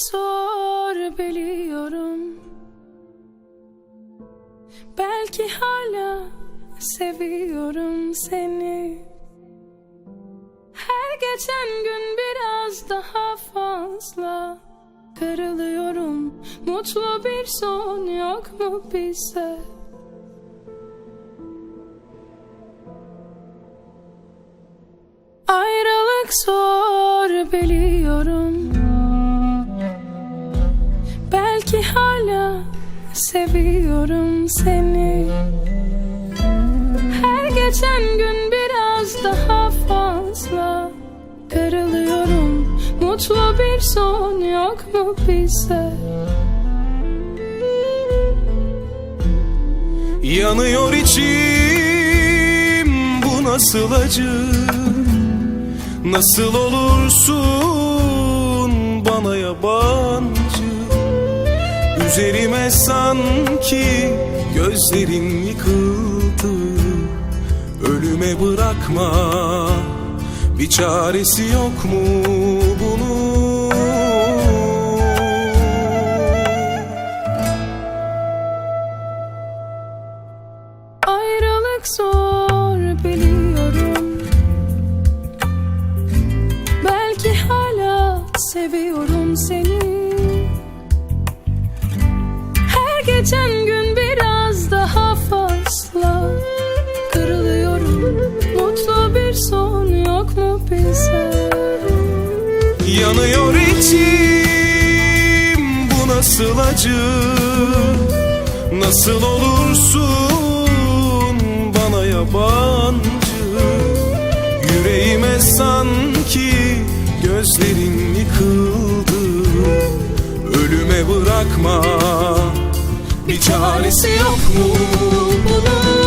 zor biliyorum. Belki hala seviyorum seni. Her geçen gün biraz daha fazla Kırılıyorum. Mutlu bir son yok mu bize? Ayrılık zor Belki hala seviyorum seni. Her geçen gün biraz daha fazla Kırılıyorum. Mutlu bir son yok mu bize? Yanıyor içim bu nasıl acı? Nasıl olursun bana yabancı Üzerime sanki gözlerin yıkıldı. Ölüme bırakma bir çaresi yok mu bunun? Ayrılık zor biliyorum. Belki hala seviyorum seni geçen gün biraz daha fazla. Kırılıyorum. Mutlu bir son yok mu bize? Yanıyor içim. Bu nasıl acı? Nasıl olursun bana yabancı? Yüreğime sanki gözlerin yıkıldı. Ölüme bırakma bir çaresi yok mu bunun